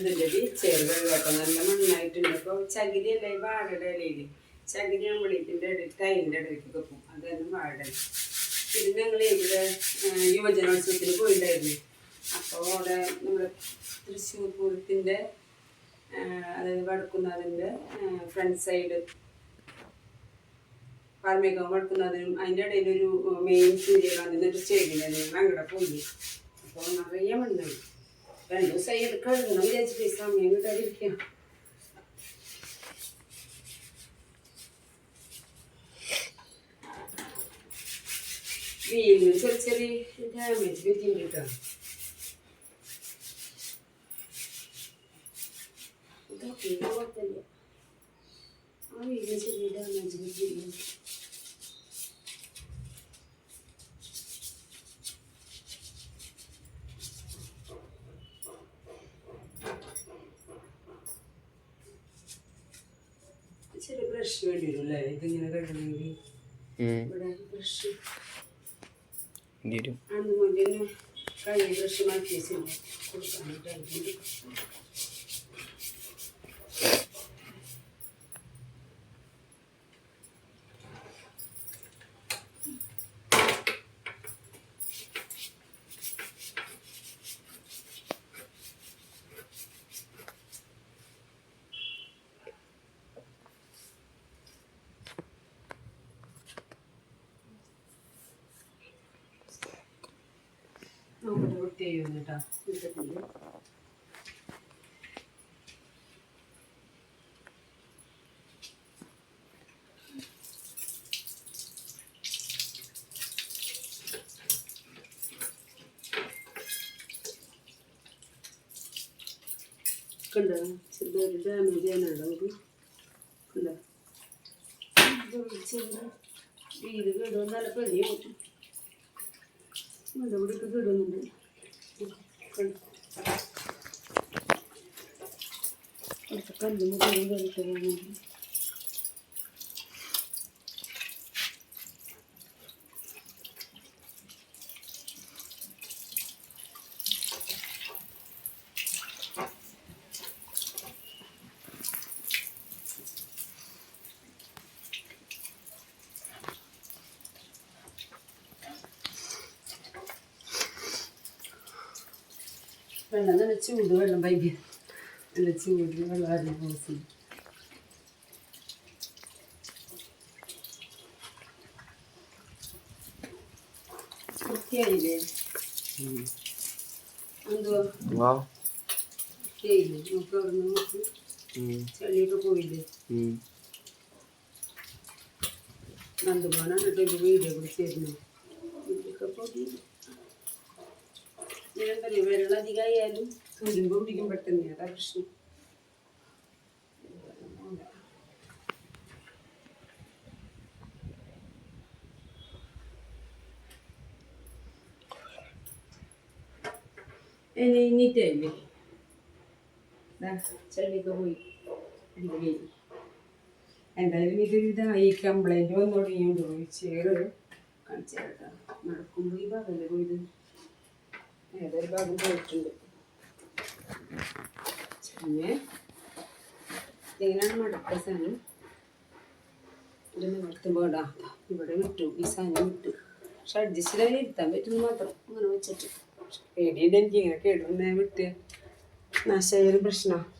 എന്തിന്റെ ചെറുപഴം വെള്ളമൊക്കെ നല്ല മണ്ണായിട്ടുണ്ട് ഇപ്പോൾ ചകിരിയല്ലേ? ഈ വാഴയുടെ ഇലയിൽ ചകിരി അമ്പളിത്തിന്റെ ഇടയിൽ അതിന്റെ ഇടയ്ക്കൊക്കെ പോകും അതാണ് വാഴ പിന്നെ ഞങ്ങൾ ഇവിടെ യുവജനോത്സവത്തിന് പോയിട്ടുണ്ടായിരുന്നു അപ്പോൾ അവിടെ നമ്മുടെ തൃശ്ശൂർ പൂരത്തിന്റെ അതായത് വടക്കുന്നാഥിന്റെ ഫ്രണ്ട് സൈഡ് കാർമികം വടക്കുന്നതിനും അതിന്റെ ഇടയിൽ ഒരു മെയിൻ സൂര്യകാന്തിന്റെ ഒരു ചെടിയുണ്ടായിരുന്നു ഞങ്ങൾ പോയി അപ്പോൾ നിറയെ Ben Hüseyin kadınım ilacı sanmıyorum da bir ki. Bir çeri çeri devam et dediğim gibi. Bakın, bakın. Abi, ilacı devam et dediğim gibi. Brush വേണ്ടി വരും അല്ലേ ഇതിങ്ങനെ കഴുകണമെങ്കിൽ ഇവിടെ ബ്രഷ് അന്ന് മുന്നേ കഴിഞ്ഞ ബ്രഷ് മാറ്റി വെച്ചിട്ടുണ്ട് കൊടുക്കാനായിട്ട് നമ്മുടെ വൃത്തിയായി കേട്ടോ. ഇട്ടിട്ടുണ്ട് കണ്ടോ? ചെറുതായിട്ട് ഡാമേജ് ചെയ്യാനുണ്ടോ നമുക്ക് കണ്ടോ? വീട് കേടോ നല്ല പണിയാവും. ഇവിടെ കേടുന്നുണ്ട് കല്ലുമ്പോൾ കയറിട്ട് പോകുന്നുണ്ട് വെള്ളം നല്ല ചൂട് വെള്ളം ഭയങ്കര നല്ല ചൂട് വെള്ളം ആയിരുന്നു പോസ് വൃത്തിയായില്ലേ എന്തുവാ വാ വൃത്തിയായില്ലേ നോക്ക് അവിടെ നിന്ന് നോക്ക് ചെളിയൊക്കെ പോയില്ലേ നന്ദുപോനാണ് കേട്ടോ ഒരു വീഡിയോ പിടിച്ചിരുന്നു ഞാൻ പറയാം വെള്ളം അധികമായാലും തുരുമ്പ് പിടിക്കും പെട്ടെന്ന്. അതാ പ്രശ്നം. എന്തായാലും ഇത് ഇതായി. കംപ്ലൈന്റ് വന്നു തുടങ്ങിയോണ്ട് ചേറ് കാണിച്ചു തരാം നടക്കുമ്പോൾ ഈ ഭാഗം പോയത് ഏതൊരു മടക്ക സാധനം. ഇത് ഇവിടെ വിട്ടു. ഈ സാധനം വിട്ടു. പക്ഷെ അഡ്ജസ്റ്റ് ചെയ്താൽ ഇരുത്താൻ പറ്റുന്നു മാത്രം അങ്ങനെ വെച്ചിട്ട്. പേടിയുണ്ട് എനിക്ക് ഇങ്ങനെ കേടുന്ന വിട്ട്. നാശമായൊരു പ്രശ്നമാണ്.